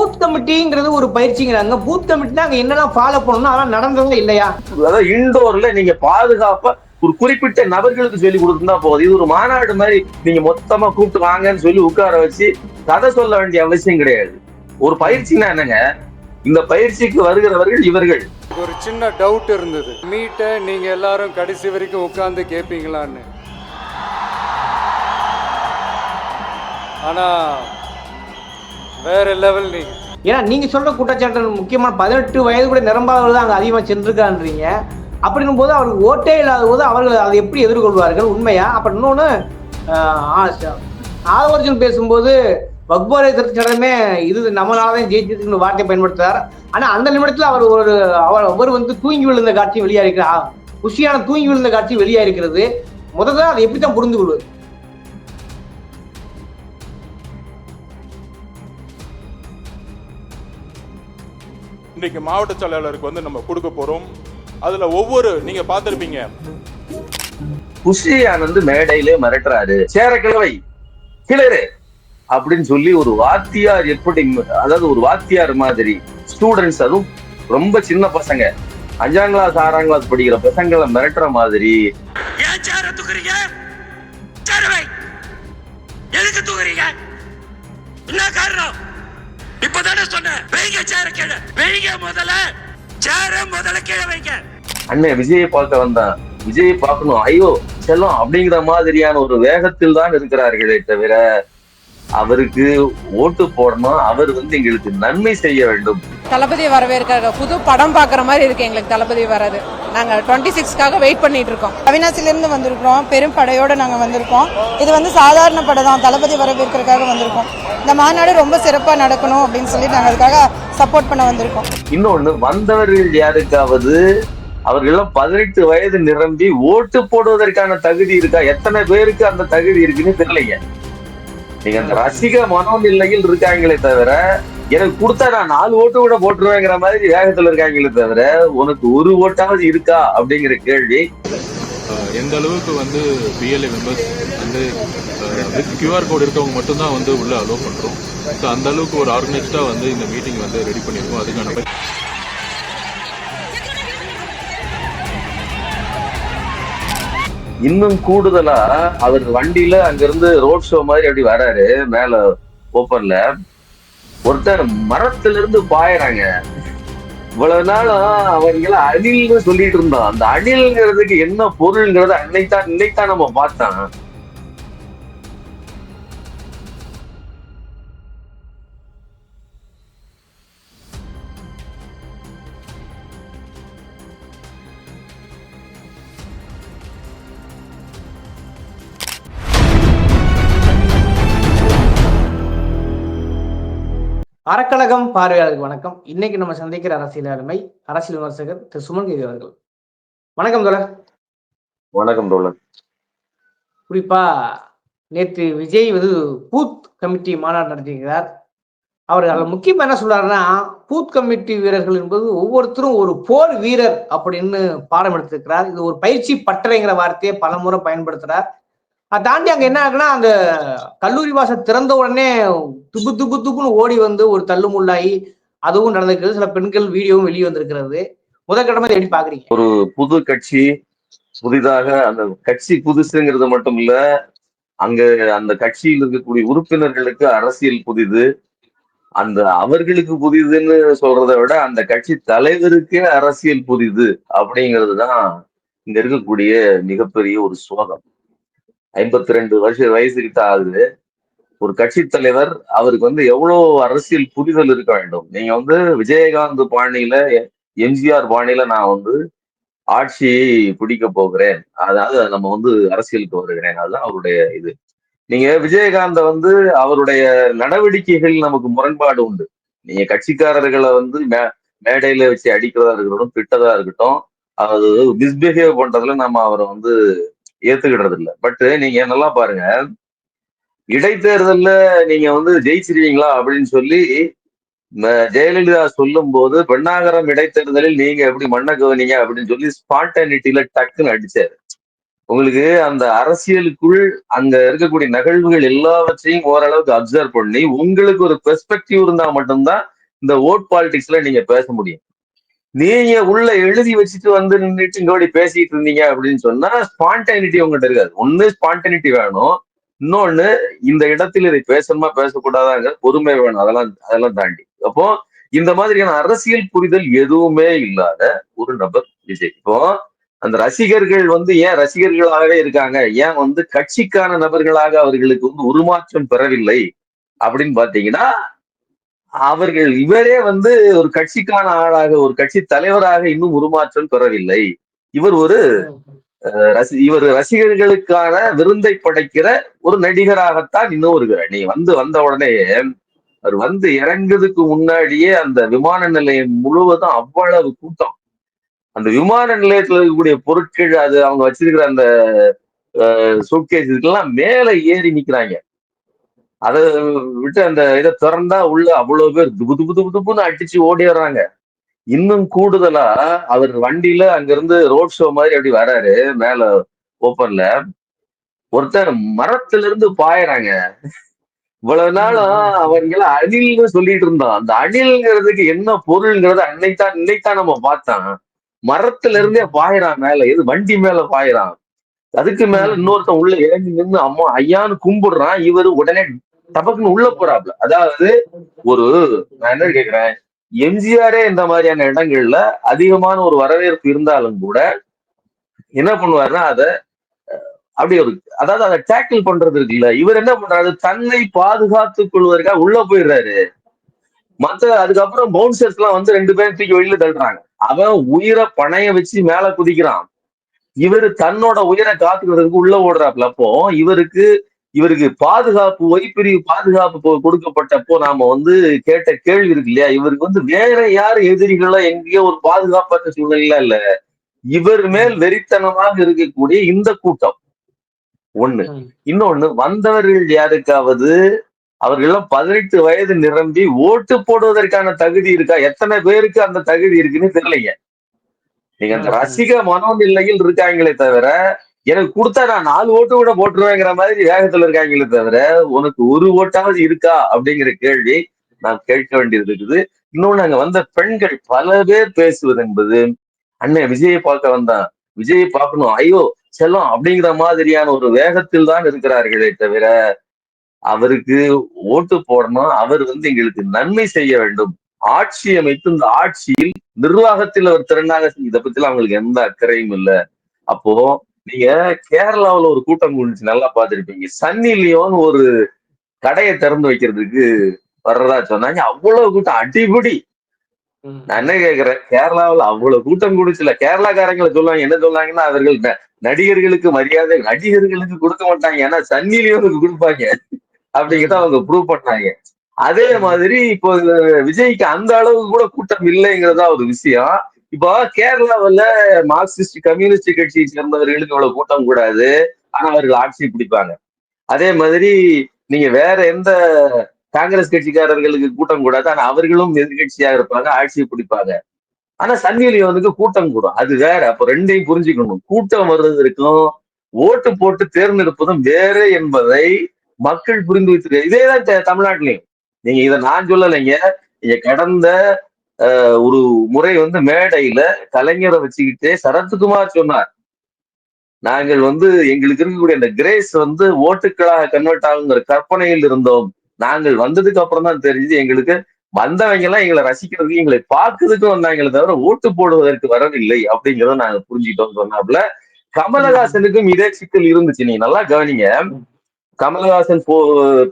Booth கமிட்டிங்கிறது ஒரு பயிற்சிங்கிறாங்க. Booth கமிட்டினா அங்க என்னெல்லாம் ஃபாலோ பண்ணணும் அதெல்லாம் நடந்ததா இல்லையா? அதாவது இன்டோர்ல நீங்க பாதுகாப்பா ஒரு குறிப்பிட்ட நபர்களுக்கு சொல்லி கொடுத்துருந்தா போதும். இது ஒரு மாநாடு மாதிரி நீங்க மொத்தமா கூப்பிட்டு வாங்கன்னு சொல்லி உட்கார வச்சு கதை சொல்ல வேண்டிய அவசியம் கிடையாது. ஒரு பயிற்சினா என்னங்க? இந்த பயிற்சிக்கு வருகிறவர்கள் இவர்கள். ஒரு சின்ன டவுட் இருந்தது. மீட்டை நீங்க எல்லாரும் கடைசி வரைக்கும் உட்கார்ந்து கேட்பீங்களான்னு ஆனா வேற லெவல் நீங்க ஏன்னா நீங்க சொல்ற குற்றச்சாட்டு முக்கியமான பதினெட்டு வயது கூட நிரம்பாதவர்கள் தான் அங்கே அதிகமாக சென்றிருக்கான்றீங்க. அப்படின்னும் போது அவருக்கு ஓட்டே இல்லாத போது அவர்கள் அதை எப்படி எதிர்கொள்வார்கள்? உண்மையா? அப்புறம் இன்னொன்று ஆதவர்ஜன் பேசும்போது வக்போரை திருச்சடமே இது நம்மளாலதான் ஜெயிச்சதுன்னு வார்த்தை பயன்படுத்துறார். ஆனா அந்த நிமிடத்துல அவர் ஒரு அவர் அவர் வந்து தூங்கி விழுந்த காட்சி வெளியாக இருக்கிறார் குஷியான தூங்கி விழுந்த காட்சி வெளியாக இருக்கிறது முதல்ல அதை எப்படி தான் புரிந்து கொள்வது இன்றைக்கு மாவட்ட செயலாளருக்கு வந்து நம்ம கொடுக்க போறோம். அதுல ஒவ்வொரு நீங்க பார்த்திருப்பீங்க. குஷி ஆனந்த் மேடையிலே மிரட்டுறாரு. சேர கிழவை கிளறு அப்படின்னு சொல்லி ஒரு வாத்தியார் எப்படி அதாவது ஒரு வாத்தியார் மாதிரி ஸ்டூடெண்ட்ஸ் அதுவும் ரொம்ப சின்ன பசங்க. அஞ்சாம் கிளாஸ் ஆறாம் கிளாஸ் படிக்கிற பசங்களை மிரட்டுற மாதிரி. எதுக்கு தூக்குறீங்க? என்ன காரணம்? இப்பதானே சொன்னேன். வைங்க சேர கீழே. வைங்க முதல்ல. சேர முதல்ல கீழே வைங்க. அண்ணே விஜயை பார்க்க வந்தான். விஜயை பார்க்கணும். ஐயோ செல்லம் அப்படிங்கிற மாதிரியான ஒரு வேகத்தில் தான் இருக்கிறார்களே தவிர அவருக்கு ஓட்டு போடணும். அவர் வந்து எங்களுக்கு நன்மை செய்ய வேண்டும். தளபதி வரவேற்கிற புது படம் பார்க்குற மாதிரி இருக்கு எங்களுக்கு தளபதி வராது. நாங்க டுவெண்ட்டி சிக்ஸ்க்காக வெயிட் பண்ணிட்டு இருக்கோம். அவினாசிலிருந்து வந்திருக்கிறோம். பெரும் படையோட நாங்க வந்திருக்கோம். இது வந்து சாதாரண படை தான். தளபதி வரவேற்கிறதுக்காக வந்திருக்கோம். இந்த மாநாடு ரொம்ப சிறப்பா நடக்கணும் அப்படின்னு சொல்லி நாங்க அதுக்காக சப்போர்ட் பண்ண வந்திருக்கோம். இன்னொன்னு வந்தவர்கள் யாருக்காவது அவர்கள்லாம் பதினெட்டு வயது நிரம்பி ஓட்டு போடுவதற்கான தகுதி இருக்கா? எத்தனை பேருக்கு அந்த தகுதி இருக்குன்னு தெரியலைங்க. நீங்க அந்த ரசிக மனோநிலையில் இருக்காங்களே தவிர எனக்கு கொடுத்தா நான் நாலு ஓட்டு கூட போட்டுருவேங்கிற மாதிரி வேகத்துல இருக்காங்களே தவிர உனக்கு ஒரு ஓட்டாவது இருக்கா அப்படிங்கிற கேள்வி. எந்த அளவுக்கு வந்து பிஎல்ஏ மெம்பர்ஸ் வந்து கியூஆர் கோட் இருக்கவங்க மட்டும்தான் வந்து உள்ள அலோவ் பண்றோம். ஸோ அந்த அளவுக்கு ஒரு ஆர்கனைஸ்டா வந்து இந்த மீட்டிங் வந்து ரெடி பண்ணியிருக்கோம் அதுக்கான இன்னும் கூடுதலா அவர் வண்டியில அங்கிருந்து ரோட் ஷோ மாதிரி அப்படி வராரு மேல ஓப்பன்ல ஒருத்தர் மரத்துல இருந்து பாயறாங்க. இவ்வளவு நாளும் அவங்கள அணில்னு சொல்லிட்டு இருந்தோம் அந்த அணில்ங்கிறதுக்கு என்ன பொருள்ங்கிறத அன்னைத்தான் இன்னைத்தான் நம்ம பார்த்தோம். அறக்கழகம் பார்வையாளருக்கு வணக்கம். இன்னைக்கு நம்ம சந்திக்கிற அரசியல் ஆளுமை அரசியல் விமர்சகர் திரு சுமன் கேதி அவர்கள். வணக்கம் தோழர். வணக்கம் தோழன் குறிப்பா நேற்று விஜய் வந்து பூத் கமிட்டி மாநாடு நடத்தியிருக்கிறார். அவர் அதில் முக்கியமா என்ன சொல்றாருன்னா பூத் கமிட்டி வீரர்கள் என்பது ஒவ்வொருத்தரும் ஒரு போர் வீரர் அப்படின்னு பாடம் எடுத்திருக்கிறார். இது ஒரு பயிற்சி பட்டறைங்கிற வார்த்தையை பலமுறை பயன்படுத்துறார். அதை தாண்டி அங்க என்ன ஆகுனா அந்த கல்லூரி வாசல் திறந்த உடனே துப்பு துப்பு துப்புன்னு ஓடி வந்து ஒரு தள்ளுமுள்ளாகி அதுவும் நடந்திருக்கிறது. சில பெண்கள் வீடியோவும் வெளியே வந்திருக்கிறது. முதற்கட்டமா எப்படி பாக்குறீங்க? ஒரு புது கட்சி புதிதாக அந்த கட்சி புதுசுங்கிறது மட்டும் இல்ல அங்க அந்த கட்சியில் இருக்கக்கூடிய உறுப்பினர்களுக்கு அரசியல் புதிது அந்த அவர்களுக்கு புதிதுன்னு சொல்றதை விட அந்த கட்சி தலைவருக்கே அரசியல் புதிது அப்படிங்கிறது தான் இங்க இருக்கக்கூடிய மிகப்பெரிய ஒரு சோகம். ஐம்பத்தி ரெண்டு வருஷ வயசு கிட்ட ஆகுது. ஒரு கட்சி தலைவர் அவருக்கு வந்து எவ்வளவு அரசியல் புரிதல் இருக்க வேண்டும்? நீங்க வந்து விஜயகாந்த் பாணியில எம்ஜிஆர் பாணியில நான் வந்து ஆட்சியை பிடிக்க போகிறேன். அதாவது நம்ம வந்து அரசியலுக்கு வருகிறேன். அதுதான் அவருடைய இது. நீங்க விஜயகாந்த வந்து அவருடைய நடவடிக்கைகள் நமக்கு முரண்பாடு உண்டு. நீங்க கட்சிக்காரர்களை வந்து மே மேடையில வச்சு அடிக்கிறதா இருக்கட்டும் திட்டதா இருக்கட்டும் அது மிஸ்பிஹேவ் பண்றதுல நம்ம அவரை வந்து ஏத்துக்கிடுறது இல்லை பட் நீங்க நல்லா பாருங்க. இடைத்தேர்தல்ல நீங்க வந்து ஜெயிச்சிருவீங்களா அப்படின்னு சொல்லி ஜெயலலிதா சொல்லும் போது பெண்ணாகரம் இடைத்தேர்தலில் நீங்க எப்படி மண்ண கவனிங்க? அப்படின்னு சொல்லி ஸ்பான்டானிட்டியில டக்குன்னு அடிச்சாரு. உங்களுக்கு அந்த அரசியலுக்குள் அங்க இருக்கக்கூடிய நிகழ்வுகள் எல்லாவற்றையும் ஓரளவுக்கு அப்சர்வ் பண்ணி உங்களுக்கு ஒரு பெர்ஸ்பெக்டிவ் இருந்தா மட்டும்தான் இந்த ஓட் பாலிடிக்ஸ்ல நீங்க பேச முடியும். நீங்க உள்ள எழுதி வச்சுட்டு வந்து நின்றுட்டு இங்கோடி பேசிட்டு இருந்தீங்க அப்படின்னு சொன்னா ஸ்பான்டைனிட்டி உங்ககிட்ட இருக்காது. ஒண்ணு ஸ்பான்டைனிட்டி வேணும். இன்னொன்னு இந்த இடத்தில் இதை பேசணுமா பேசக்கூடாதாங்க பொறுமை வேணும். அதெல்லாம் அதெல்லாம் தாண்டி. அப்போ இந்த மாதிரியான அரசியல் புரிதல் எதுவுமே இல்லாத ஒரு நபர் விஜய். இப்போ அந்த ரசிகர்கள் வந்து ஏன் ரசிகர்களாகவே இருக்காங்க? ஏன் வந்து கட்சிக்கான நபர்களாக அவர்களுக்கு வந்து உருமாற்றம் பெறவில்லை? அப்படின்னு பாத்தீங்கன்னா அவர்கள் இவரே வந்து ஒரு கட்சிக்கான ஆளாக ஒரு கட்சி தலைவராக இன்னும் உருமாற்றம் பெறவில்லை. இவர் ஒரு ரசி இவர் ரசிகர்களுக்கான விருந்தை படைக்கிற ஒரு நடிகராகத்தான் இன்னும் இருக்கிறார் நீ வந்து வந்த உடனே அவர் வந்து இறங்குறதுக்கு முன்னாடியே அந்த விமான நிலையம் முழுவதும் அவ்வளவு கூட்டம். அந்த விமான நிலையத்துல இருக்கக்கூடிய பொருட்கள் அது அவங்க வச்சிருக்கிற அந்த சூட்கேஸ் இதுக்கெல்லாம் மேல ஏறி நிக்கிறாங்க. அதை விட்டு அந்த இதை திறந்தா உள்ள அவ்வளவு பேர் துபு துபு துபு துபுன்னு அடிச்சு ஓடி வர்றாங்க இன்னும் கூடுதலா அவர் வண்டியில அங்கிருந்து ரோட் ஷோ மாதிரி அப்படி வராரு மேல ஓப்பன்ல ஒருத்தர் மரத்துல இருந்து பாயறாங்க. இவ்வளவு நாளும் அவங்கள அணில்னு சொல்லிட்டு இருந்தோம். அந்த அணில்ங்கிறதுக்கு என்ன பொருள்ங்கிறத அன்னைத்தான் இன்னைத்தான் நம்ம பார்த்தோம். மரத்துல இருந்தே பாயறான் மேல எது வண்டி மேல பாயறான். அதுக்கு மேல இன்னொருத்தன் உள்ள இறங்கி நின்று அம்மா ஐயான்னு கும்பிடுறான். இவரு உடனே டபக்குன்னு உள்ள போறாப்ல. அதாவது ஒரு நான் என்ன கேக்குறேன்? எம்ஜிஆரே இந்த மாதிரியான இடங்கள்ல அதிகமான ஒரு வரவேற்பு இருந்தாலும் கூட என்ன பண்ணுவாருன்னா அத அப்படி ஒரு அதாவது அதை டேக்கிள் பண்றது இருக்குல்ல. இவர் என்ன பண்றாரு? தன்னை பாதுகாத்துக் கொள்வதற்காக உள்ள போயிடுறாரு. மத்த அதுக்கப்புறம் பவுன்சர்ஸ் எல்லாம் வந்து ரெண்டு பேரும் தூக்கி வெளியில தள்ளுறாங்க. அவன் உயிரை பணைய வச்சு மேல குதிக்கிறான். இவரு தன்னோட உயிரை காத்துக்கிறதுக்கு உள்ள ஓடுறாப்ல. அப்போ இவருக்கு இவருக்கு பாதுகாப்பு ஒய்பிரிவு பாதுகாப்பு கொடுக்கப்பட்டப்போ நாம வந்து கேட்ட கேள்வி இருக்கு இல்லையா? இவருக்கு வந்து வேற யார் எதிரிகளோ எங்கேயோ ஒரு பாதுகாப்பற்ற சூழ்நிலை இல்ல. இவர் மேல் வெறித்தனமாக இருக்கக்கூடிய இந்த கூட்டம். ஒண்ணு. இன்னொன்னு வந்தவர்கள் யாருக்காவது அவர்களெல்லாம் பதினெட்டு வயது நிரம்பி ஓட்டு போடுவதற்கான தகுதி இருக்கா? எத்தனை பேருக்கு அந்த தகுதி இருக்குன்னு தெரியலைங்க. நீங்க அந்த. ரசிக மனோநிலையில் இருக்காங்களே தவிர எனக்கு கொடுத்தா நான் நாலு ஓட்டு கூட போட்டுருவேங்கிற மாதிரி வேகத்துல இருக்காங்களே தவிர உனக்கு ஒரு ஓட்டாவது இருக்கா அப்படிங்கிற கேள்வி நான் கேட்க வேண்டியது இருக்குது. இன்னொன்னு அங்க வந்த பெண்கள் பல பேர் பேசுவது என்பது அண்ணன் விஜயை பார்க்க வந்தான். விஜயை பார்க்கணும். ஐயோ செல்லம் அப்படிங்கிற மாதிரியான ஒரு வேகத்தில் தான் இருக்கிறார்களே தவிர அவருக்கு ஓட்டு போடணும். அவர் வந்து எங்களுக்கு நன்மை செய்ய வேண்டும். ஆட்சி அமைத்து இந்த ஆட்சியில் நிர்வாகத்தில் அவர் திறனாக இதை பத்தி அவங்களுக்கு எந்த அக்கறையும் இல்லை. அப்போ நீங்க கேரளாவுல ஒரு கூட்டம் கூடிச்சு நல்லா பார்த்திருப்பீங்க. சன்னி லியோன் ஒரு கடையை திறந்து வைக்கிறதுக்கு வர்றதா சொன்னாங்க. அவ்வளவு கூட்டம் அடிபடி. நான் என்ன கேக்குறேன்? கேரளாவுல அவ்வளவு கூட்டம் கூடிச்சுல கேரளாக்காரங்களை சொல்லுவாங்க என்ன சொல்லுவாங்கன்னா அவர்கள் நடிகர்களுக்கு மரியாதை நடிகர்களுக்கு கொடுக்க மாட்டாங்க. ஏன்னா சன்னி லியோனுக்கு கொடுப்பாங்க. அப்படிங்கிறத அவங்க ப்ரூவ் பண்ணாங்க. அதே மாதிரி இப்போ விஜய்க்கு அந்த அளவுக்கு கூட கூட்டம் இல்லைங்கிறதா ஒரு விஷயம். இப்போ கேரளாவில் மார்க்சிஸ்ட் கம்யூனிஸ்ட் கட்சியை சேர்ந்தவர்களுக்கு இவ்வளவு கூட்டம் கூடாது. ஆனா அவர்கள் ஆட்சி பிடிப்பாங்க. அதே மாதிரி நீங்க வேற எந்த காங்கிரஸ் கட்சிக்காரர்களுக்கு கூட்டம் கூடாது. ஆனா அவர்களும் எதிர்கட்சியாக இருப்பாங்க ஆட்சியை பிடிப்பாங்க. ஆனா சன்னிலியோனுக்கு கூட்டம் கூடும். அது வேற. அப்ப ரெண்டையும் புரிஞ்சுக்கணும். கூட்டம் வர்றதற்கும் ஓட்டு போட்டு தேர்ந்தெடுப்பதும் வேற என்பதை மக்கள் புரிந்து வைத்திருக்க இதேதான் தமிழ்நாட்டிலையும். நீங்க இதை நான் சொல்லலைங்க. நீங்க கடந்த ஒரு முறை வந்து மேடையில கலைஞரை வச்சுக்கிட்டே சரத்குமார் சொன்னார். நாங்கள் வந்து எங்களுக்கு இருக்கக்கூடிய அந்த கிரேஸ் வந்து ஓட்டுக்களாக கன்வெர்ட் ஆகுங்கிற கற்பனையில் இருந்தோம். நாங்கள் வந்ததுக்கு அப்புறம் தான் தெரிஞ்சு எங்களுக்கு வந்தவங்க எல்லாம் எங்களை ரசிக்கிறதுக்கு எங்களை பார்க்கறதுக்கு வந்தாங்களே தவிர ஓட்டு போடுவதற்கு வரவில்லை அப்படிங்கறத நாங்க புரிஞ்சுக்கிட்டோம் சொன்னாப்புல. கமலஹாசனுக்கும் இதே சிக்கல் இருந்துச்சு. நீங்க நல்லா கவனிங்க. கமலஹாசன் போ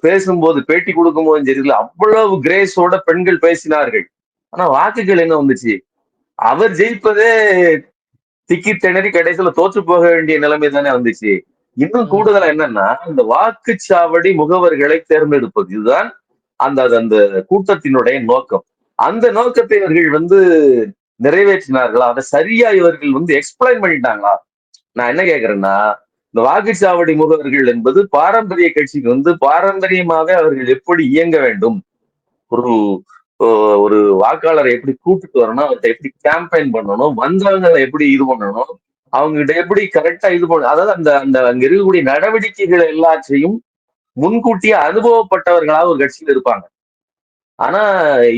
பேசும்போது பேட்டி கொடுக்கும் போதும் தெரியல அவ்வளவு கிரேஸோட பெண்கள் பேசினார்கள். ஆனா வாக்குகள் என்ன வந்துச்சு? அவர் ஜெயிப்பதே திக்கி திணறி கடைசியில தோற்று போக வேண்டிய நிலைமை தானே வந்துச்சு. இன்னும் கூடுதலா என்னன்னா இந்த வாக்குச்சாவடி முகவர்களை தேர்ந்தெடுப்பது. இதுதான் அந்த அந்த கூட்டத்தினுடைய நோக்கம். அந்த நோக்கத்தை இவர்கள் வந்து நிறைவேற்றினார்களா? அதை சரியா இவர்கள் வந்து எக்ஸ்பிளைன் பண்ணிட்டாங்களா? நான் என்ன கேக்குறேன்னா இந்த வாக்குச்சாவடி முகவர்கள் என்பது பாரம்பரிய கட்சிக்கு வந்து பாரம்பரியமாவே அவர்கள் எப்படி இயங்க வேண்டும்? ஒரு ஒரு வாக்காளரை எப்படி கூட்டிட்டு வரணும் அவர்கிட்ட எப்படி கேம்பெயின் பண்ணணும் வந்தவங்களை எப்படி இது பண்ணணும் அவங்க கிட்ட எப்படி கரெக்டா இது பண்ண அதாவது அந்த அந்த அங்க இருக்கக்கூடிய நடவடிக்கைகள் எல்லாத்தையும் முன்கூட்டியே அனுபவப்பட்டவர்களாக ஒரு கட்சியில இருப்பாங்க. ஆனா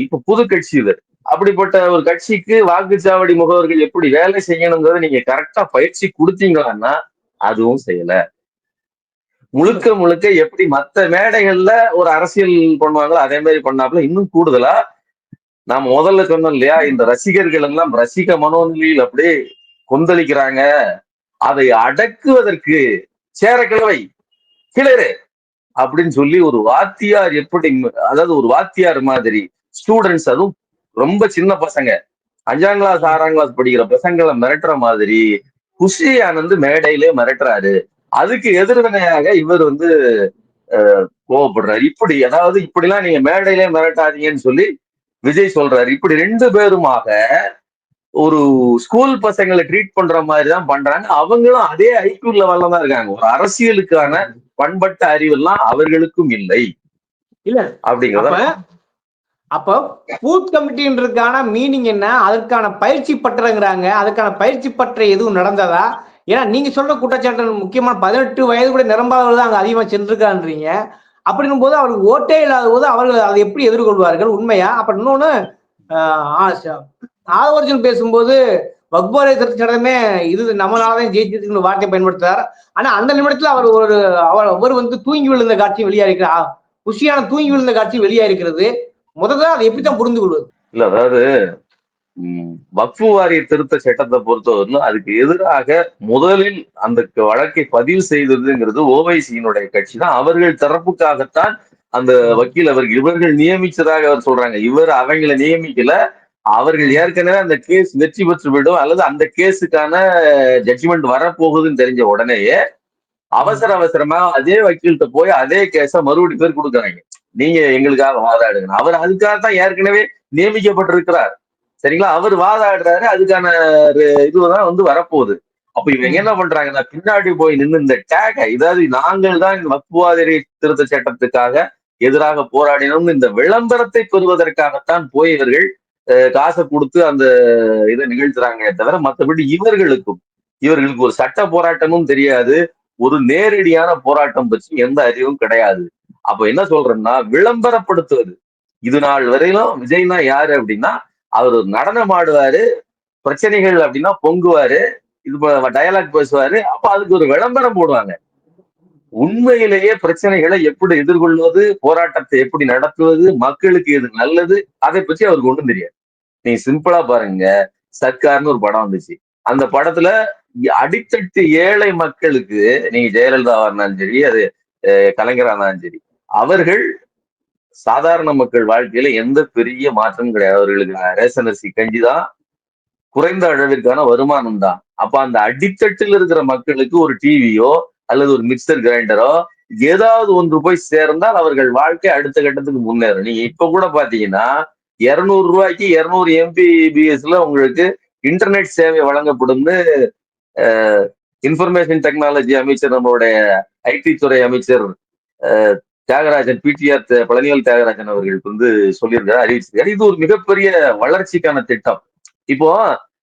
இப்ப புது கட்சி இது. அப்படிப்பட்ட ஒரு கட்சிக்கு வாக்குச்சாவடி முகவர்கள் எப்படி வேலை செய்யணுங்கிறத நீங்க கரெக்டா பயிற்சி கொடுத்தீங்களான்னா அதுவும் செய்யல. முழுக்க முழுக்க எப்படி மத்த மேடைகள்ல ஒரு அரசியல் பண்ணுவாங்களோ அதே மாதிரி பண்ணாப்புல இன்னும் கூடுதலா நாம முதல்ல சொன்னோம் இல்லையா இந்த ரசிகர்கள் எல்லாம் ரசிக மனோநிலையில் அப்படியே கொந்தளிக்கிறாங்க. அதை அடக்குவதற்கு சேரக்கிழவை கிளறு அப்படின்னு சொல்லி ஒரு வாத்தியார் எப்படி அதாவது ஒரு வாத்தியார் மாதிரி ஸ்டூடெண்ட்ஸ் அதுவும் ரொம்ப சின்ன பசங்க. அஞ்சாம் கிளாஸ் ஆறாம் கிளாஸ் படிக்கிற பசங்களை மிரட்டுற மாதிரி குஷி ஆனந்த் மேடையிலே மிரட்டுறாரு. அதுக்கு எதிர்வினையாக இவர் வந்து கோவப்படுறாரு. இப்படி அதாவது இப்படிலாம் நீங்க மேடையிலே மிரட்டாதீங்கன்னு சொல்லி விஜய் சொல்றாரு. இப்படி ரெண்டு பேருமாக ஒரு ஸ்கூல் பசங்களை ட்ரீட் பண்ற மாதிரி தான் பண்றாங்க. அவங்களும் அதே ஐக்யூ லெவல்ல தான் இருக்காங்க. ஒரு அரசியலுக்கான பண்பட்ட அறிவெல்லாம் அவர்களுக்கும் இல்லை. இல்ல, அப்படிங்கிறத அப்ப அப்ப பூத் கமிட்டின்றதுக்கான மீனிங் என்ன? அதற்கான பயிற்சி பற்றங்கிறாங்க அதுக்கான பயிற்சி பற்ற எதுவும் நடந்ததா? ஏன்னா நீங்க சொல்ற குற்றச்சாட்டு முக்கியமான பதினெட்டு வயது கூட நிரம்பாதவர் தான் அங்க அதிகமா சென்றிருக்கான்றீங்க. அப்படின்னும் போது அவருக்கு ஓட்டே இல்லாத போது அவர்கள் அதை எப்படி எதிர்கொள்வார்கள்? உண்மையா? அப்ப இன்னொன்னு ஆதவர்ஜன் பேசும்போது வக்போரை திருச்சடமே இது நம்மளாலதான் ஜெயிச்சிருக்குன்னு வார்த்தை பயன்படுத்துறார். ஆனா அந்த நிமிடத்துல அவர் ஒரு அவர் அவர் வந்து தூங்கி விழுந்த காட்சி வெளியா இருக்கிறார் குஷியான தூங்கி விழுந்த காட்சி வெளியா இருக்கிறது முதல்ல அதை எப்படித்தான் புரிந்து கொள்வது இல்ல அதாவது வக்ஃபு வாரிய திருத்த சட்டத்தை பொறுத்தவரையிலும் அதுக்கு எதிராக முதலில் அந்த வழக்கை பதிவு செய்ததுங்கிறது ஓவைசியினுடைய கட்சி தான். அவர்கள் தரப்புக்காகத்தான் அந்த வக்கீல் அவர்கள் இவர்கள் நியமிச்சதாக அவர் சொல்றாங்க. இவர் அவங்களை நியமிக்கல. அவர்கள் ஏற்கனவே அந்த கேஸ் வெற்றி பெற்று விடும் அல்லது அந்த கேஸுக்கான ஜட்ஜ்மெண்ட் வரப்போகுதுன்னு தெரிஞ்ச உடனேயே அவசர அவசரமா அதே வக்கீல்கிட்ட போய் அதே கேஸ மறுபடியும் பேர் கொடுக்குறாங்க. நீங்க எங்களுக்காக வாதாடுங்க. அவர் அதுக்காக தான் ஏற்கனவே நியமிக்கப்பட்டிருக்கிறார். சரிங்களா? அவர் வாதாடுறாரு அதுக்கான இதுதான் வந்து வரப்போகுது. அப்ப இவங்க என்ன பண்றாங்கன்னா பின்னாடி போய் நின்று இந்த டேக இதாவது நாங்கள் தான் வக்குவாதிரி திருத்த சட்டத்துக்காக எதிராக போராடினோம் இந்த விளம்பரத்தை பெறுவதற்காகத்தான் போய் இவர்கள் காசை கொடுத்து அந்த இதை நிகழ்த்துறாங்க தவிர மற்றபடி இவர்களுக்கும் இவர்களுக்கு ஒரு சட்ட போராட்டமும் தெரியாது. ஒரு நேரடியான போராட்டம் பற்றி எந்த அறிவும் கிடையாது. அப்ப என்ன சொல்றேன்னா விளம்பரப்படுத்துவது. இது நாள் வரையிலும் விஜய்னா யாரு அப்படின்னா அவர் நடனம் ஆடுவாரு பிரச்சனைகள் அப்படின்னா பொங்குவாரு இது டயலாக் பேசுவாரு அப்ப அதுக்கு ஒரு விளம்பரம் போடுவாங்க. உண்மையிலேயே பிரச்சனைகளை எப்படி எதிர்கொள்வது போராட்டத்தை எப்படி நடத்துவது மக்களுக்கு எது நல்லது அதை பற்றி அவருக்கு ஒண்ணும் தெரியாது. நீங்க சிம்பிளா பாருங்க சர்க்கார்னு ஒரு படம் வந்துச்சு. அந்த படத்துல அடித்தட்டு ஏழை மக்களுக்கு நீங்க ஜெயலலிதாவா இருந்தாலும் சரி அது கலைஞரா இருந்தாலும் சரி அவர்கள் சாதாரண மக்கள் வாழ்க்கையில எந்த பெரிய மாற்றமும் கிடையாது. அவர்களுக்கு ரேஷன் அரிசி கஞ்சி தான் குறைந்த அளவிற்கான வருமானம் தான். அப்ப அந்த அடித்தட்டில் இருக்கிற மக்களுக்கு ஒரு டிவியோ அல்லது ஒரு மிக்சர் கிரைண்டரோ ஏதாவது ஒன்று போய் சேர்ந்தால் அவர்கள் வாழ்க்கை அடுத்த கட்டத்துக்கு முன்னேறும். நீங்க இப்ப கூட பாத்தீங்கன்னா இருநூறு ரூபாய்க்கு இருநூறு எம்பிபிஎஸ்ல உங்களுக்கு இன்டர்நெட் சேவை வழங்கப்படும்னு இன்ஃபர்மேஷன் டெக்னாலஜி அமைச்சர் நம்மளுடைய ஐடி துறை அமைச்சர் தியாகராஜன் பிடிஆர் பழனிவேல் தியாகராஜன் அவர்களுக்கு வந்து சொல்லியிருக்காரு அறிவிச்சிருக்காரு இது ஒரு மிகப்பெரிய வளர்ச்சிக்கான திட்டம். இப்போ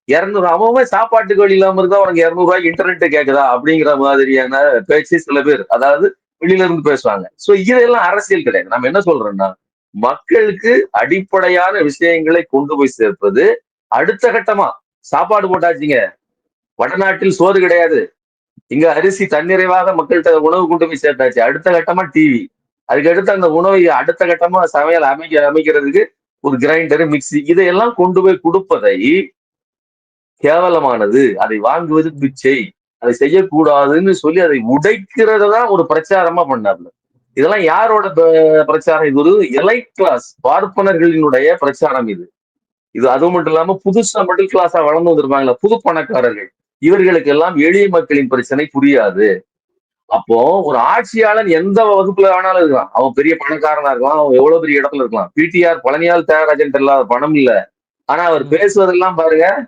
இரநூறு அவன் சாப்பாட்டுக்கு வழி இல்லாம இருந்தா உனக்கு இரநூறுவா ரூபாய்க்கு இன்டர்நெட் கேக்குதா அப்படிங்கிற மாதிரியான பேச்சு சில பேர் அதாவது வெளியில இருந்து பேசுவாங்க. சோ இதெல்லாம் அரசியல் கிடையாது. நம்ம என்ன சொல்றோம்னா மக்களுக்கு அடிப்படையான விஷயங்களை கொண்டு போய் சேர்ப்பது அடுத்த கட்டமா. சாப்பாடு போட்டாச்சுங்க. வடநாட்டில் சோறு கிடையாது. இங்க அரிசி தன்னிறைவாக மக்கள்கிட்ட உணவு கொண்டு போய் சேர்த்தாச்சு. அடுத்த கட்டமா டிவி அதுக்கு அடுத்து அந்த உணவை அடுத்த கட்டமா சமையல் அமைக்க அமைக்கிறதுக்கு ஒரு கிரைண்டர் மிக்சி இதையெல்லாம் கொண்டு போய் கொடுப்பதை கேவலமானது. அதை வாங்குவது பிச்சை. அதை செய்யக்கூடாதுன்னு சொல்லி அதை உடைக்கிறத தான் ஒரு பிரச்சாரமா பண்ணார்ல இதெல்லாம் யாரோட பிரச்சாரம்? இது ஒரு எலைட் கிளாஸ் பார்ப்பனர்களினுடைய பிரச்சாரம் இது. இது அது மட்டும் இல்லாம புதுசா மிடில் கிளாஸா வளர்ந்து வந்திருப்பாங்களா புது பணக்காரர்கள் இவர்களுக்கு எல்லாம் எளிய மக்களின் பிரச்சனை புரியாது. அப்போ ஒரு ஆட்சியாளன் எந்த வகுப்புல வேணாலும் இருக்கலாம். அவன் பெரிய பணக்காரனா இருக்கலாம். அவன் எவ்வளவு பெரிய இடத்துல இருக்கலாம். பிடிஆர் பழனியால் தியாகராஜன் இல்லாத பணம் இல்ல. ஆனா அவர் பேசுவதெல்லாம் பாருங்க.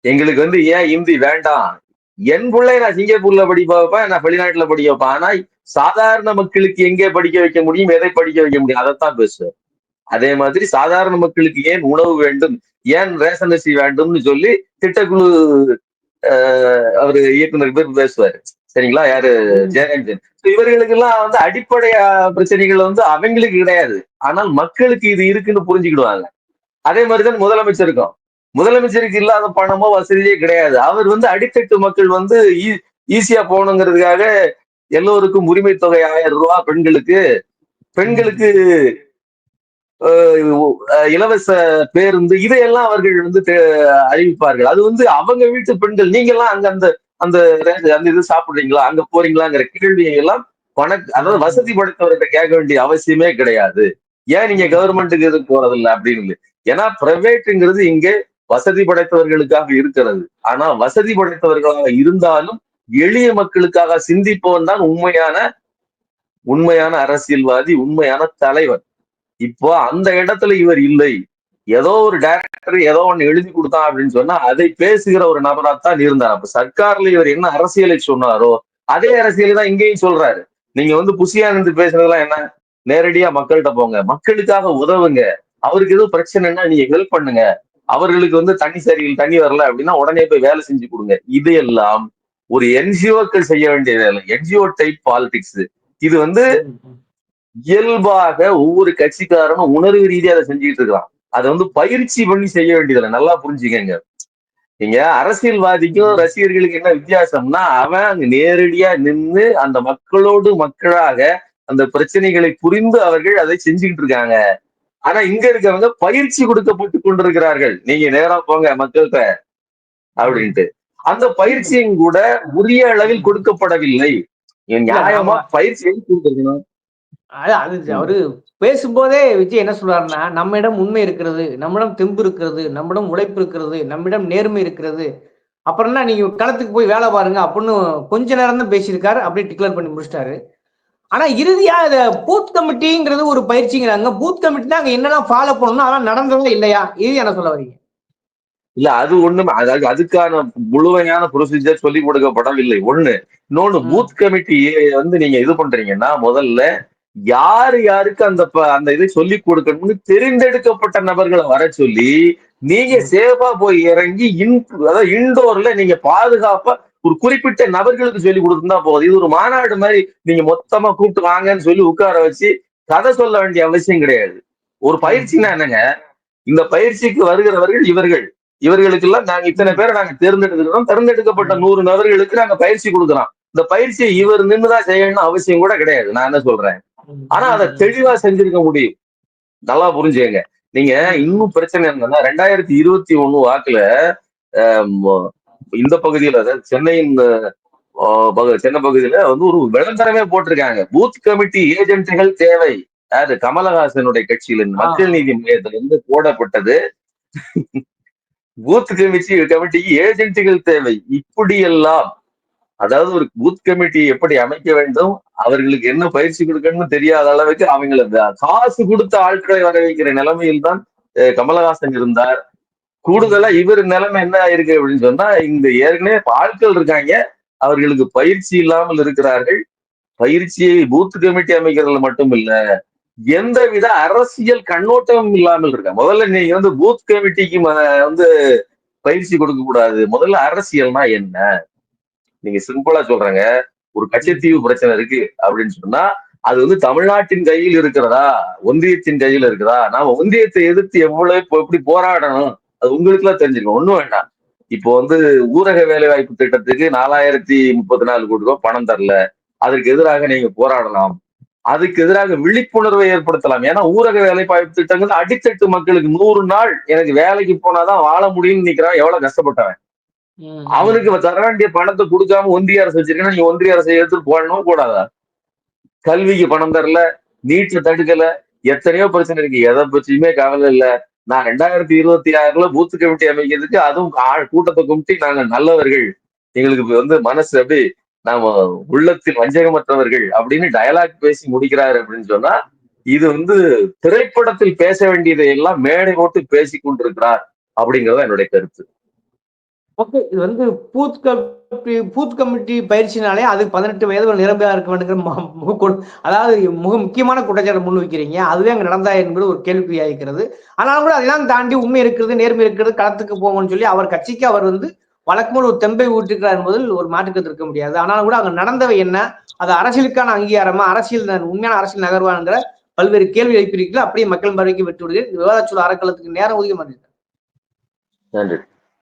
எங்களுக்கு வந்து ஏன் இந்தி வேண்டாம்? என் பிள்ளை நான் சிங்கப்பூர்ல படிக்க வைப்பேன் நான் வெளிநாட்டுல படிக்க வைப்பேன். ஆனா சாதாரண மக்களுக்கு எங்கே படிக்க வைக்க முடியும்? எதை படிக்க வைக்க முடியும்? அதைத்தான் பேசுவேன். அதே மாதிரி சாதாரண மக்களுக்கு ஏன் உணவு வேண்டும்? ஏன் ரேஷன் அரிசி வேண்டும்னு சொல்லி திட்டக்குழு அவரு இயக்குனர் பேர் பேசுவாரு. சரிங்களா? யாரு? ஜெயரஞ்சன். இவர்களுக்கு எல்லாம் வந்து அடிப்படை பிரச்சனைகள் வந்து அவங்களுக்கு கிடையாது. ஆனால் மக்களுக்கு இது இருக்குன்னு புரிஞ்சுக்கிடுவாங்க. அதே மாதிரிதான் முதலமைச்சருக்கும். முதலமைச்சருக்கு இல்லாத பணமோ வசதியே கிடையாது. அவர் வந்து அடித்தட்டு மக்கள் வந்து ஈஸியா போகணுங்கிறதுக்காக எல்லோருக்கும் உரிமை தொகை ஆயிரம் ரூபாய் பெண்களுக்கு. பெண்களுக்கு இலவச பேருந்து இதையெல்லாம் அவர்கள் வந்து அறிவிப்பார்கள். அது வந்து அவங்க வீட்டு பெண்கள் நீங்க எல்லாம் அங்க அந்த அந்த அந்த இது சாப்பிடுறீங்களா? அங்க போறீங்களாங்கிற கேள்வியை எல்லாம் வணக்க அதாவது வசதி படைத்தவர்கிட்ட கேட்க வேண்டிய அவசியமே கிடையாது. ஏன் நீங்க கவர்மெண்ட்டுக்கு இது போறதில்ல அப்படின்னு? ஏன்னா பிரைவேட்டுங்கிறது இங்கே வசதி படைத்தவர்களுக்காக இருக்கிறது. ஆனா வசதி படைத்தவர்களாக இருந்தாலும் எளிய மக்களுக்காக சிந்திப்பவன் தான் உண்மையான உண்மையான அரசியல்வாதி உண்மையான தலைவர். இப்போ அந்த இடத்துல இவர் இல்லை. ஏதோ ஒரு டைரக்டர் ஏதோ ஒண்ணு எழுதி கொடுத்தான் அப்படின்னு சொன்னா அதை பேசுகிற ஒரு நபராத்தான் இருந்தார். அப்ப சர்க்கார்ல இவர் என்ன அரசியலை சொன்னாரோ அதே அரசியலை தான் இங்கேயும் சொல்றாரு. நீங்க வந்து புசியானந்து பேசுறதெல்லாம் என்ன? நேரடியா மக்கள்கிட்ட போங்க. மக்களுக்காக உதவுங்க. அவருக்கு எதுவும் பிரச்சனைன்னா நீங்க ஹெல்ப் பண்ணுங்க. அவர்களுக்கு வந்து தண்ணி சரியில் தண்ணி வரல அப்படின்னா உடனே போய் வேலை செஞ்சு கொடுங்க. இதையெல்லாம் ஒரு என்ஜிஓக்கள் செய்ய வேண்டிய வேலை. என்ஜிஓ டைப் பாலிடிக்ஸ் இது. வந்து இயல்பாக ஒவ்வொரு கட்சிக்காரனும் உணர்வு ரீதியா அதை செஞ்சுக்கிட்டு இருக்கான். அதை வந்து பயிற்சி பண்ணி செய்ய வேண்டியதில்லை. நல்லா புரிஞ்சுக்கங்க. நீங்க அரசியல்வாதிக்கும் ரசிகர்களுக்கு என்ன வித்தியாசம்னா அவன் அங்க நேரடியா நின்னு அந்த மக்களோடு மக்களாக அந்த பிரச்சனைகளை புரிந்து அவர்கள் அதை செஞ்சுக்கிட்டு இருக்காங்க. ஆனா இங்க இருக்கவங்க பயிற்சி கொடுக்கப்பட்டு கொண்டிருக்கிறார்கள். நீங்க நேரா போங்க மக்கள்கிட்ட அப்படின்ட்டு. அந்த பயிற்சியும் கூட உரிய அளவில் கொடுக்கப்படவில்லை. நியாயமா பயிற்சி கொடுத்திருக்கணும் அது அவரு பேசும்போதே விஜய் என்ன சொல்றாருன்னா நம்மிடம் உண்மை இருக்கிறது நம்மிடம் தெம்பு இருக்கிறது நம்மிடம் உழைப்பு இருக்கிறது நம்மிடம் நேர்மை இருக்கிறது. அப்புறம்னா நீங்க களத்துக்கு போய் வேலை பாருங்க அப்படின்னு கொஞ்ச நேரம் தான் பேசியிருக்காரு அப்படியே டிக்ளேர் பண்ணி முடிச்சிட்டாரு. ஆனா இறுதியா இத பூத் கமிட்டிங்கிறது ஒரு பயிற்சிங்கிறாங்க. பூத் கமிட்டினா அங்க என்னெல்லாம் ஃபாலோ பண்ணணும் அதெல்லாம் நடந்ததா இல்லையா? இது என்ன சொல்ல வரீங்க? இல்ல அது ஒண்ணுமே அதாவது அதுக்கான முழுமையான ப்ரொசீஜர் சொல்லி கொடுக்கப்படவில்லை. ஒண்ணு இன்னொன்னு. பூத் கமிட்டியை வந்து நீங்க இது பண்றீங்கன்னா முதல்ல யாரு யாருக்கு அந்த அந்த இதை சொல்லி கொடுக்கணும்னு தெரிந்தெடுக்கப்பட்ட நபர்களை வர சொல்லி நீங்க சேஃபா போய் இறங்கி இன் அதாவது இன்டோர்ல நீங்க பாதுகாப்பா ஒரு குறிப்பிட்ட நபர்களுக்கு சொல்லி கொடுத்துருந்தா போதும். இது ஒரு மாநாடு மாதிரி நீங்க மொத்தமா கூப்பிட்டு வாங்கன்னு சொல்லி உட்கார வச்சு கதை சொல்ல வேண்டிய அவசியம் கிடையாது. ஒரு பயிற்சினா என்னங்க? இந்த பயிற்சிக்கு வருகிறவர்கள் இவர்கள். இவர்களுக்கு எல்லாம் நாங்க இத்தனை பேரை நாங்க தேர்ந்தெடுக்கிறோம் தேர்ந்தெடுக்கப்பட்ட நூறு நபர்களுக்கு நாங்க பயிற்சி கொடுக்குறோம். இந்த பயிற்சியை இவர் நின்றுதான் செய்யணும்னு அவசியம் கூட கிடையாது. நான் என்ன சொல்றேன்? ஆனா அதை தெளிவா செஞ்சிருக்க முடியும். நல்லா புரிஞ்சுங்க நீங்க இன்னும் பிரச்சனை என்னன்னா ரெண்டாயிரத்தி இருபத்தி ஒண்ணு வாக்குல இந்த பகுதியில சென்னையின் சென்னை பகுதியில வந்து ஒரு விளம்பரமே போட்டிருக்காங்க. பூத் கமிட்டி ஏஜென்ட்டுகள் தேவை. யாரு கமலஹாசனுடைய கட்சியில மக்கள் நீதி மையத்துல இருந்து போடப்பட்டது. பூத் கமிட்டி கமிட்டிக்கு ஏஜென்ட்டுகள் தேவை. இப்படியெல்லாம் அதாவது ஒரு பூத் கமிட்டி எப்படி அமைக்க வேண்டும் அவர்களுக்கு என்ன பயிற்சி கொடுக்கணும்னு தெரியாத அளவுக்கு அவங்கள காசு கொடுத்த ஆட்களை வர வைக்கிற நிலைமையில் தான் கமலஹாசன் இருந்தார். கூடுதலா இவர் நிலைமை என்ன ஆயிருக்கு அப்படின்னு சொன்னா இந்த ஏற்கனவே ஆட்கள் இருக்காங்க அவர்களுக்கு பயிற்சி இல்லாமல் இருக்கிறார்கள். பயிற்சியை பூத் கமிட்டி அமைக்கிறதுல மட்டும் இல்ல எந்தவித அரசியல் கண்ணோட்டமும் இல்லாமல் இருக்க முதல்ல நீங்க வந்து பூத் கமிட்டிக்கு வந்து பயிற்சி கொடுக்க கூடாது முதல்ல அரசியல்னா என்ன? நீங்க சிம்பிளா சொல்றேங்க. ஒரு கச்சத்தீவு பிரச்சனை இருக்கு அப்படின்னு சொன்னா அது வந்து தமிழ்நாட்டின் கையில் இருக்கிறதா? ஒன்றியத்தின் கையில் இருக்கிறதா? நாம ஒன்றியத்தை எதிர்த்து எவ்வளவு எப்படி போராடணும்? அது உங்களுக்கு எல்லாம் தெரிஞ்சிருக்கும். ஒண்ணும் வேண்டாம். இப்போ வந்து ஊரக வேலைவாய்ப்பு திட்டத்துக்கு நாலாயிரத்தி முப்பத்தி நாலு கோடி ரூபாய் பணம் தரல. அதற்கு எதிராக நீங்க போராடலாம். அதுக்கு எதிராக விழிப்புணர்வை ஏற்படுத்தலாம். ஏன்னா ஊரக வேலைவாய்ப்பு திட்டங்கள் அடித்தட்டு மக்களுக்கு நூறு நாள் எனக்கு வேலைக்கு போனாதான் வாழ முடியும்னு நிக்கிறான் எவ்வளவு கஷ்டப்பட்டவன்? அவனுக்கு தர வேண்டிய பணத்தை கொடுக்காம ஒன்றிய அரசு வச்சிருக்கா நீங்க ஒன்றிய அரசை எடுத்துட்டு போடணும் கூடாதா கல்விக்கு பணம் தரல நீட்ல தடுக்கல எத்தனையோ பிரச்சனை இருக்கு. எதை பற்றியுமே கவலை இல்ல. நான் ரெண்டாயிரத்தி இருபத்தி ஆறுல பூத்து கமிட்டி அமைக்கிறதுக்கு அதுவும் கூட்டத்தை கும்பிட்டு நாங்க நல்லவர்கள். எங்களுக்கு வந்து மனசு அப்படி நாம உள்ளத்தில் வஞ்சகமற்றவர்கள் அப்படின்னு டயலாக் பேசி முடிக்கிறாரு அப்படின்னு சொன்னா இது வந்து திரைப்படத்தில் பேச வேண்டியதை எல்லாம் மேடை போட்டு பேசி கொண்டிருக்கிறார் அப்படிங்கறது என்னுடைய கருத்து. ஓகே இது வந்து பூத் கமிட்டி பூத் கமிட்டி பயிற்சினாலே அது பதினெட்டு வயது நிரம்பியா இருக்க வேண்டுங்கிற ம- அதாவது மிக முக்கியமான குற்றச்சாட்டு முன் வைக்கிறீங்க. அதுவே அங்கே நடந்தா என்பது ஒரு கேள்விக்குறியா இருக்கிறது. ஆனாலும் கூட அதெல்லாம் தாண்டி உண்மை இருக்கிறது நேர்மை இருக்கிறது களத்துக்கு போவோம்னு சொல்லி அவர் கட்சிக்கு அவர் வந்து வழக்கம்போல் ஒரு தெம்பை ஊற்றிருக்கிறார் என்பதில் ஒரு மாற்றுக்கருத்து இருக்க முடியாது. ஆனாலும் கூட அங்க நடந்தவை என்ன? அது அரசியலுக்கான அங்கீகாரமா? அரசியல் உண்மையான அரசியல் நகர்வாங்கிற பல்வேறு கேள்வி எழுப்பியிருக்கீங்களா அப்படியே மக்கள் பார்வைக்கு விட்டு விடுகிறேன் விவாதச்சூழல் அறக்கலத்துக்கு நேரம் ஒதுக்க மாட்டேன் நன்றி.